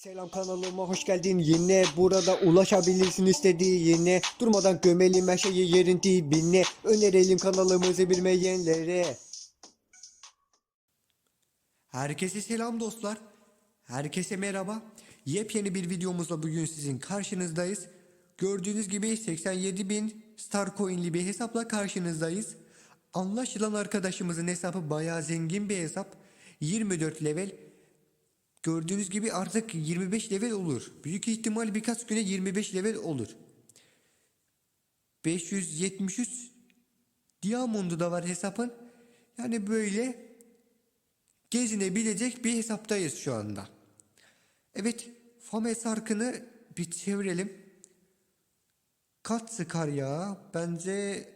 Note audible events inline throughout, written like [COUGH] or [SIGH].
Selam kanalıma hoş geldin. Yine burada ulaşabilirsin istediği yine. Durmadan gömelim her şeyi yerin dibine. Önerelim kanalımızı bilmeyenlere. Herkese selam dostlar. Herkese merhaba. Yepyeni bir videomuzla bugün sizin karşınızdayız. Gördüğünüz gibi 87.000 Star Coin'li bir hesapla karşınızdayız. Anlaşılan arkadaşımızın hesabı bayağı zengin bir hesap. 24 level Gördüğünüz gibi artık 25 level olur. Büyük ihtimal birkaç güne 25 level olur. 573 Diamond'u da var hesabın. Yani böyle gezinebilecek bir hesaptayız şu anda. Evet, Fame Sarkı'nı bir çevirelim. Kaç sıkar ya? Bence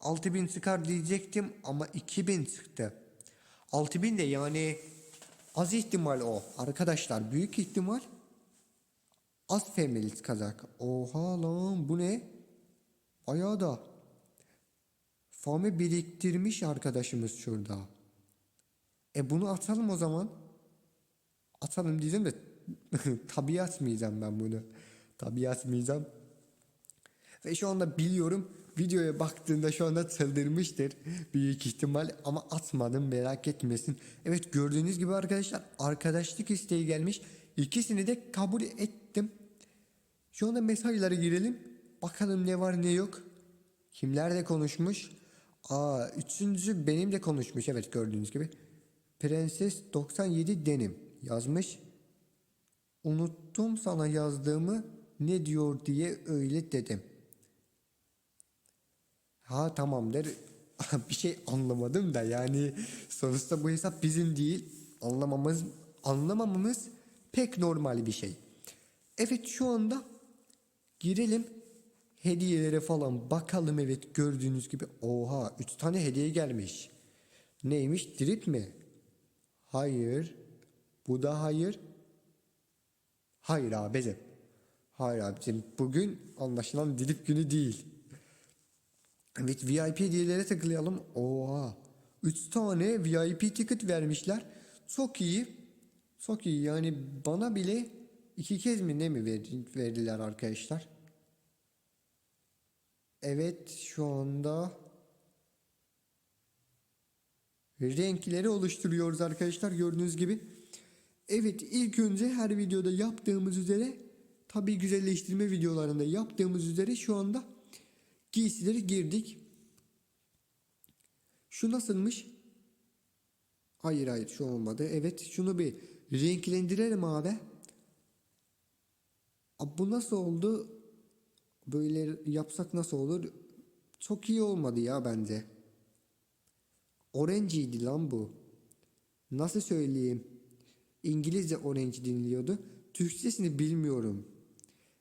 6000 sıkar diyecektim ama 2000 çıktı. 6000 de yani az ihtimal o. Arkadaşlar büyük ihtimal az feminiz kazak. Oha lan bu ne? Bayağı da fame biriktirmiş arkadaşımız şurada. E bunu atalım o zaman. Atalım diyeceğim de [LAUGHS] tabii atmayacağım ben bunu. Tabii atmayacağım. Ve şu anda biliyorum videoya baktığında şu anda çıldırmıştır büyük ihtimal ama atmadım merak etmesin. Evet gördüğünüz gibi arkadaşlar arkadaşlık isteği gelmiş. İkisini de kabul ettim. Şu anda mesajlara girelim. Bakalım ne var ne yok. Kimler de konuşmuş. Aa üçüncü benim de konuşmuş evet gördüğünüz gibi. Prenses 97 denim yazmış. Unuttum sana yazdığımı ne diyor diye öyle dedim. Ha tamamdır. [LAUGHS] bir şey anlamadım da yani sonuçta bu hesap bizim değil. Anlamamız anlamamamız pek normal bir şey. Evet şu anda girelim hediyelere falan bakalım evet gördüğünüz gibi oha 3 tane hediye gelmiş. Neymiş drip mi? Hayır. Bu da hayır. Hayır abicim. Hayır abicim bugün anlaşılan drip günü değil. Evet VIP hediyelere tıklayalım. Oha. 3 tane VIP ticket vermişler. Çok iyi. Çok iyi yani bana bile iki kez mi ne mi verdi- verdiler arkadaşlar. Evet şu anda renkleri oluşturuyoruz arkadaşlar gördüğünüz gibi. Evet ilk önce her videoda yaptığımız üzere tabi güzelleştirme videolarında yaptığımız üzere şu anda giysileri girdik. Şu nasılmış? Hayır hayır şu olmadı. Evet şunu bir renklendirelim abi. Abi bu nasıl oldu? Böyle yapsak nasıl olur? Çok iyi olmadı ya bence. Orange'ydi lan bu. Nasıl söyleyeyim? İngilizce orange dinliyordu. Türkçesini bilmiyorum.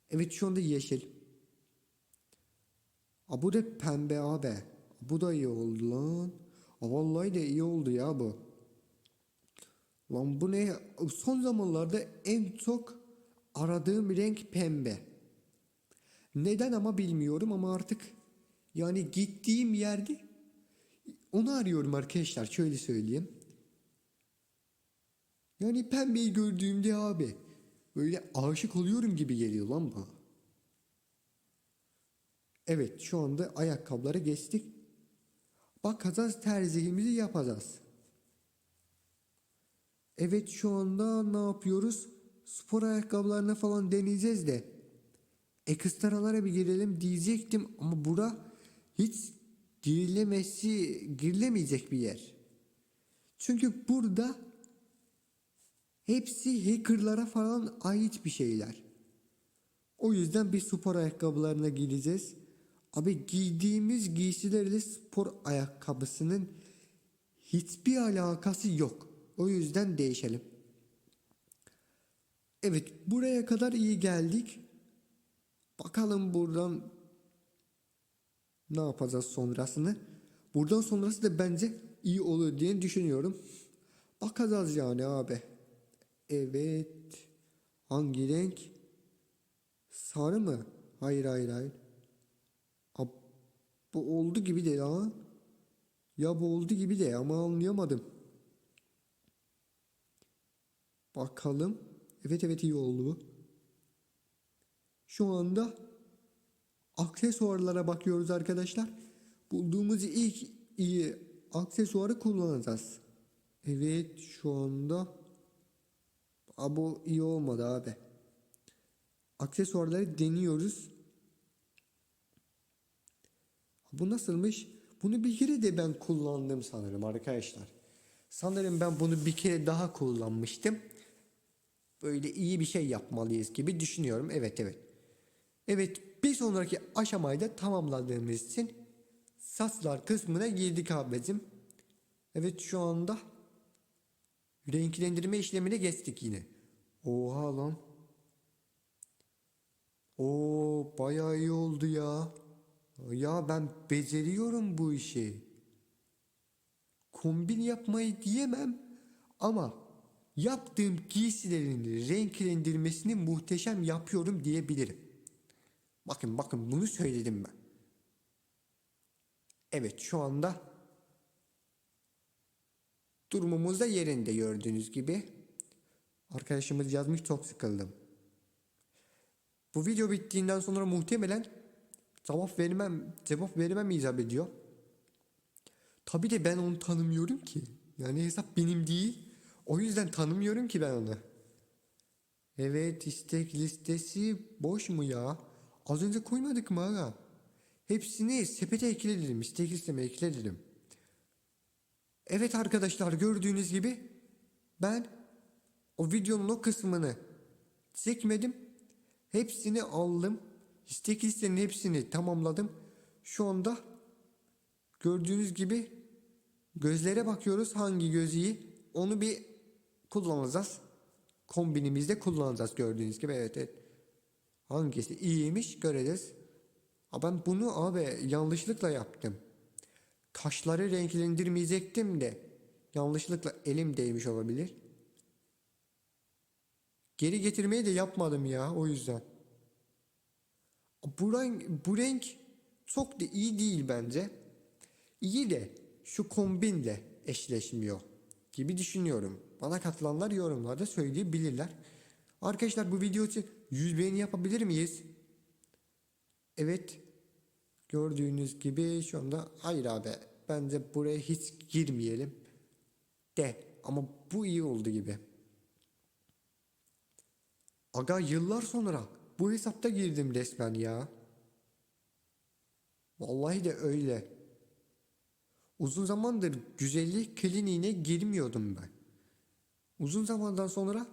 Evet şu anda yeşil. A bu da pembe abi. Bu da iyi oldu lan. A vallahi de iyi oldu ya bu. Lan bu ne? Son zamanlarda en çok aradığım renk pembe. Neden ama bilmiyorum ama artık yani gittiğim yerde onu arıyorum arkadaşlar şöyle söyleyeyim. Yani pembeyi gördüğümde abi böyle aşık oluyorum gibi geliyor lan bu. Evet şu anda ayakkabıları geçtik. Bakacağız tercihimizi yapacağız. Evet şu anda ne yapıyoruz? Spor ayakkabılarına falan deneyeceğiz de. Ekstralara bir girelim diyecektim ama bura hiç girilemesi, girilemeyecek bir yer. Çünkü burada hepsi hackerlara falan ait bir şeyler. O yüzden bir spor ayakkabılarına gireceğiz. Abi giydiğimiz giysilerle spor ayakkabısının hiçbir alakası yok. O yüzden değişelim. Evet buraya kadar iyi geldik. Bakalım buradan ne yapacağız sonrasını. Buradan sonrası da bence iyi olur diye düşünüyorum. Bakacağız yani abi. Evet. Hangi renk? Sarı mı? Hayır hayır hayır. Bu oldu gibi de ya. Ya bu oldu gibi de ama anlayamadım. Bakalım. Evet evet iyi oldu. Şu anda aksesuarlara bakıyoruz arkadaşlar. Bulduğumuz ilk iyi aksesuarı kullanacağız. Evet şu anda Aa, bu iyi olmadı abi. Aksesuarları deniyoruz. Bu nasılmış? Bunu bir kere de ben kullandım sanırım arkadaşlar. Sanırım ben bunu bir kere daha kullanmıştım. Böyle iyi bir şey yapmalıyız gibi düşünüyorum. Evet evet. Evet bir sonraki aşamayı da tamamladığımız için saçlar kısmına girdik abicim. Evet şu anda renklendirme işlemine geçtik yine. Oha lan. Oo bayağı iyi oldu ya. Ya ben beceriyorum bu işi. Kombin yapmayı diyemem ama yaptığım giysilerin renklendirmesini muhteşem yapıyorum diyebilirim. Bakın bakın bunu söyledim ben. Evet şu anda durumumuz da yerinde gördüğünüz gibi. Arkadaşımız yazmış çok sıkıldım. Bu video bittiğinden sonra muhtemelen cevap vermem, cevap vermem icap ediyor. Tabi de ben onu tanımıyorum ki. Yani hesap benim değil. O yüzden tanımıyorum ki ben onu. Evet istek listesi boş mu ya? Az önce koymadık mı aga? Hepsini sepete ekledim. istek listeme ekledim. Evet arkadaşlar gördüğünüz gibi ben o videonun o kısmını çekmedim. Hepsini aldım. İstek listenin hepsini tamamladım. Şu anda gördüğünüz gibi gözlere bakıyoruz. Hangi göz iyi? Onu bir kullanacağız. Kombinimizde kullanacağız gördüğünüz gibi. Evet, evet. Hangisi iyiymiş göreceğiz. Ha ben bunu abi yanlışlıkla yaptım. Kaşları renklendirmeyecektim de yanlışlıkla elim değmiş olabilir. Geri getirmeyi de yapmadım ya o yüzden. Bu renk, bu renk çok da iyi değil bence. İyi de şu kombinle eşleşmiyor gibi düşünüyorum. Bana katılanlar yorumlarda söyleyebilirler. Arkadaşlar bu video için 100 beğeni yapabilir miyiz? Evet. Gördüğünüz gibi şu anda hayır abi bence buraya hiç girmeyelim. De ama bu iyi oldu gibi. Aga yıllar sonra bu hesapta girdim resmen ya. Vallahi de öyle. Uzun zamandır güzellik kliniğine girmiyordum ben. Uzun zamandan sonra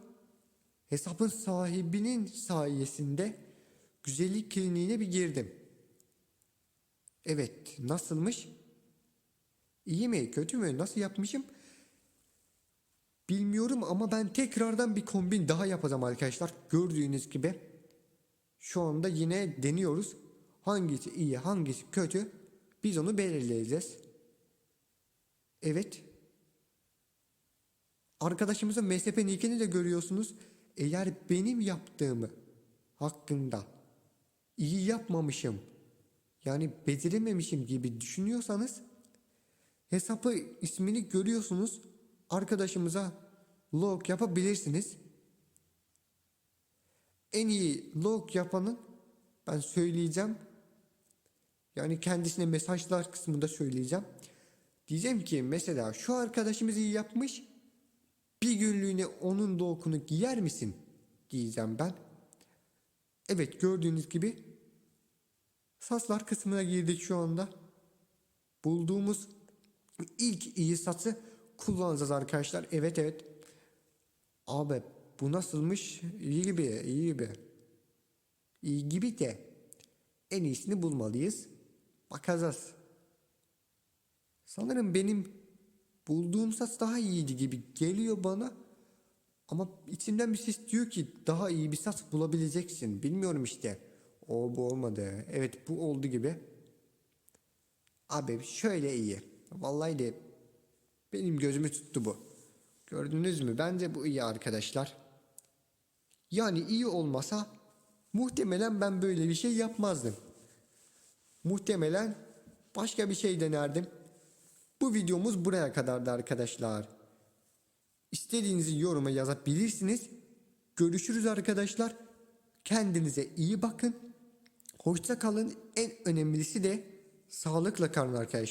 hesabın sahibinin sayesinde güzellik kliniğine bir girdim. Evet, nasılmış? İyi mi, kötü mü, nasıl yapmışım? Bilmiyorum ama ben tekrardan bir kombin daha yapacağım arkadaşlar. Gördüğünüz gibi şu anda yine deniyoruz. Hangisi iyi, hangisi kötü biz onu belirleyeceğiz. Evet. Arkadaşımızın MSP nickini de görüyorsunuz. Eğer benim yaptığımı hakkında iyi yapmamışım yani becerememişim gibi düşünüyorsanız hesabı ismini görüyorsunuz. Arkadaşımıza log yapabilirsiniz. En iyi log yapanın ben söyleyeceğim. Yani kendisine mesajlar kısmında söyleyeceğim. Diyeceğim ki mesela şu arkadaşımız iyi yapmış. Bir günlüğüne onun dokunu giyer misin? Diyeceğim ben. Evet gördüğünüz gibi saçlar kısmına girdik şu anda. Bulduğumuz ilk iyi saçı kullanacağız arkadaşlar. Evet evet. Abi bu nasılmış? İyi gibi, iyi gibi. İyi gibi de en iyisini bulmalıyız. Bakacağız. Sanırım benim bulduğum saç daha iyiydi gibi geliyor bana. Ama içimden bir ses diyor ki daha iyi bir saç bulabileceksin. Bilmiyorum işte. O bu olmadı. Evet bu oldu gibi. Abi şöyle iyi. Vallahi de benim gözümü tuttu bu. Gördünüz mü? Bence bu iyi arkadaşlar. Yani iyi olmasa muhtemelen ben böyle bir şey yapmazdım. Muhtemelen başka bir şey denerdim. Bu videomuz buraya kadardı arkadaşlar. İstediğinizi yoruma yazabilirsiniz. Görüşürüz arkadaşlar. Kendinize iyi bakın. Hoşça kalın. En önemlisi de sağlıkla kalın arkadaşlar.